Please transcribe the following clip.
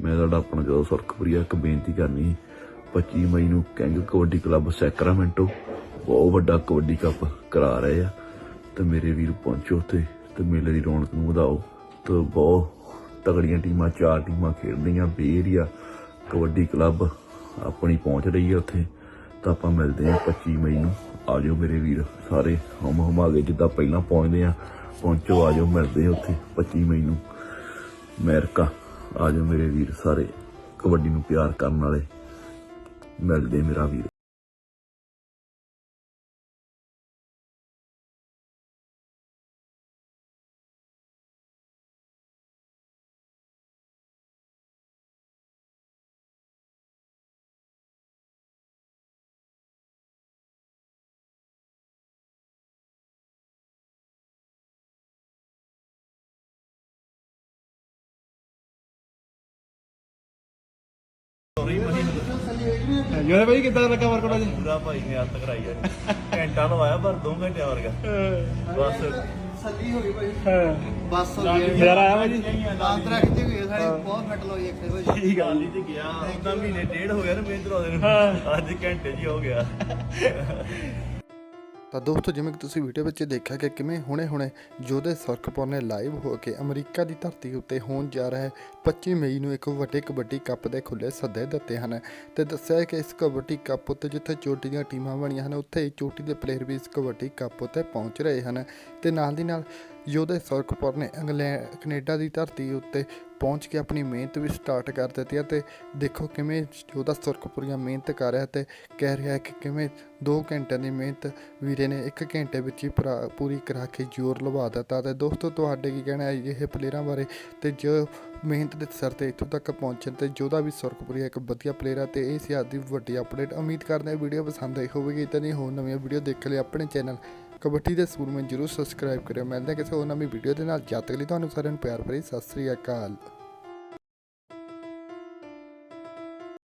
ਮੈਂ ਤੁਹਾਡਾ ਆਪਣਾ ਜਦੋਂ ਸੁਰਖਪੁਰੀਆ ਇੱਕ ਬੇਨਤੀ ਕਰਨੀ ਸੀ। 25 ਮਈ ਨੂੰ ਕੈਂਗ ਕਬੱਡੀ ਕਲੱਬ ਸੈਕਰਾਮੈਂਟੋ, ਬਹੁਤ ਵੱਡਾ ਕਬੱਡੀ ਕੱਪ ਕਰਾ ਰਹੇ ਆ। ਤੇ ਮੇਰੇ ਵੀਰ ਪਹੁੰਚੋ ਉੱਥੇ ਤੇ ਮੇਲੇ ਦੀ ਰੌਣਕ ਨੂੰ ਵਧਾਓ। ਤੇ ਬਹੁਤ ਤਗੜੀਆਂ ਟੀਮਾਂ, ਚਾਰ ਟੀਮਾਂ ਖੇਡਦੀਆਂ ਬੇਰੀਆ ਕਬੱਡੀ ਕਲੱਬ ਆਪਣੀ ਪਹੁੰਚ ਰਹੀ ਹੈ ਉੱਥੇ। ਤਾਂ ਆਪਾਂ ਮਿਲਦੇ ਹਾਂ 25 ਮਈ ਨੂੰ। ਆ ਜਾਓ ਮੇਰੇ ਵੀਰ ਸਾਰੇ ਹਮ ਹਮਾ ਕੇ ਜਿੱਦਾਂ ਪਹਿਲਾਂ ਪਹੁੰਚਦੇ ਆ, ਪਹੁੰਚੋ ਆ ਜਾਓ ਮਿਲਦੇ ਹਾਂ ਉੱਥੇ 25 ਮਈ ਨੂੰ। ਅਮਰੀਕਾ। ਆ ਮੇਰੇ ਵੀਰ ਸਾਰੇ ਕਬੱਡੀ ਨੂੰ ਪਿਆਰ ਕਰਨ ਵਾਲੇ। ਮਿਲਦੇ ਮੇਰਾ ਵੀਰ। ਜਿਹੜੇ ਭਾਈ ਕਿੱਦਾਂ ਲੱਗਾ ਵਰਕਆਊਟ ਅੱਜ? ਪੂਰਾ ਭਾਈ ਨੇ ਹੱਥ ਕਰਾਈ ਆ। ਘੰਟਾ ਲਵਾਇਆ ਪਰ 2 ਘੰਟੇ ਵਰਗਾ ਬਸ। ਸੱਲੀ ਹੋ ਗਈ ਭਾਈ। ਹਾਂ। ਬਸ ਹੋ ਗਈ। ਨਜ਼ਾਰਾ ਆਇਆ ਭਾਜੀ ਰਾਤ ਰੱਖ ਤੇ ਗਏ ਸਾਡੇ ਬਹੁਤ ਫਿੱਟ ਲੋਈ ਇੱਕ ਭਾਈ। ਠੀਕ ਆ ਗਾਲੀ ਤੇ ਗਿਆ। ਉਹਦਾ ਮਹੀਨੇ ਡੇਢ ਹੋ ਗਿਆ ਨਾ ਮਿਹਨਤ ਲਾਉਂਦੇ ਨੂੰ। ਅੱਜ ਘੰਟੇ ਜੀ ਹੋ ਗਿਆ। ਤਾਂ ਦੋਸਤੋ, ਜਿਵੇਂ ਕਿ ਤੁਸੀਂ ਵੀਡੀਓ ਵਿੱਚ ਦੇਖਿਆ ਕਿ ਕਿਵੇਂ ਹੁਣੇ-ਹੁਣੇ ਜੋਧੇ ਸੁਰਖਪੁਰ ਨੇ ਲਾਈਵ ਹੋ ਕੇ ਅਮਰੀਕਾ ਦੀ ਧਰਤੀ ਉੱਤੇ ਹੋਣ ਜਾ ਰਿਹਾ ਹੈ 25 ਮਈ ਨੂੰ ਇੱਕ ਵੱਡੇ ਕਬੱਡੀ ਕੱਪ ਦੇ ਖੁੱਲੇ ਸੱਦੇ ਦਿੱਤੇ ਹਨ। ਤੇ ਦੱਸਿਆ ਹੈ ਕਿ ਇਸ ਕਬੱਡੀ ਕੱਪ ਉੱਤੇ ਜਿੱਥੇ ਚੋਟੀ ਦੀਆਂ ਟੀਮਾਂ ਬਣੀਆਂ ਹਨ, ਉੱਥੇ ਹੀ ਚੋਟੀ ਦੇ ਪਲੇਅਰ ਵੀ ਇਸ ਕਬੱਡੀ ਕੱਪ ਉੱਤੇ ਪਹੁੰਚ ਰਹੇ ਹਨ। ਤੇ ਨਾਲ ਦੀ ਨਾਲ ਯੋਧੇ ਸੁਰਖਪੁਰ ਨੇ ਇੰਗਲੈਂਡ ਕੈਨੇਡਾ ਦੀ ਧਰਤੀ ਉੱਤੇ ਪਹੁੰਚ ਕੇ ਆਪਣੀ ਮਿਹਨਤ ਵੀ ਸਟਾਰਟ ਕਰ ਦਿੱਤੀ ਹੈ ਤੇ ਦੇਖੋ ਕਿਵੇਂ ਯੋਧਾ ਸੁਰਖਪੁਰੀਆ ਮਿਹਨਤ ਕਰ ਰਿਹਾ ਤੇ ਕਹਿ ਰਿਹਾ ਹੈ ਕਿ ਕਿਵੇਂ 2 ਘੰਟਿਆਂ ਦੀ ਮਿਹਨਤ ਵੀਰੇ ਨੇ 1 ਘੰਟੇ ਵਿੱਚ ਹੀ ਪੂਰਾ- ਪੂਰੀ ਕਰਾ ਕੇ ਜ਼ੋਰ ਲਵਾ ਦਿੱਤਾ ਤੇ ਦੋਸਤੋ ਤੁਹਾਡੇ ਕੀ ਕਹਿਣਾ ਹੈ ਇਹ ਪਲੇਅਰਾਂ ਬਾਰੇ ਤੇ ਜੋ ਮਿਹਨਤ ਦੇ ਸਿਰ ਤੇ ਇੱਥੋਂ ਤੱਕ ਪਹੁੰਚਣ ਤੇ ਜੋਦਾ ਵੀ ਸੁਰਖਪੁਰੀਆ ਇੱਕ ਵਧੀਆ ਪਲੇਅਰ ਹੈ ਤੇ ਇਹ ਸੀ ਅੱਜ ਦੀ ਵੱਡੀ ਅਪਡੇਟ ਉਮੀਦ ਕਰਦੇ ਹਾਂ ਵੀਡੀਓ ਪਸੰਦ ਆਈ ਹੋਵੇਗੀ ਤਾਂ ਨਹੀਂ ਹੋਰ ਨਵੀਆਂ ਵੀਡੀਓ ਦੇਖਣ ਲਈ ਆਪਣੇ ਚੈਨਲ ਕਬੱਡੀ ਦੇ ਸੂਰਮੈਨ ਜਰੂਰ ਸਬਸਕ੍ਰਾਈਬ ਕਰਿਓ। ਮਿਲਦੇ ਹਾਂ ਕਿਸੇ ਹੋਰ ਨਵੀਂ ਵੀਡੀਓ ਦੇ ਨਾਲ। ਜਦ ਤੱਕ ਲਈ ਤੁਹਾਨੂੰ ਸਾਰਿਆਂ ਨੂੰ ਪਿਆਰ ਭਰੀ ਸਤਿ ਸ੍ਰੀ ਅਕਾਲ।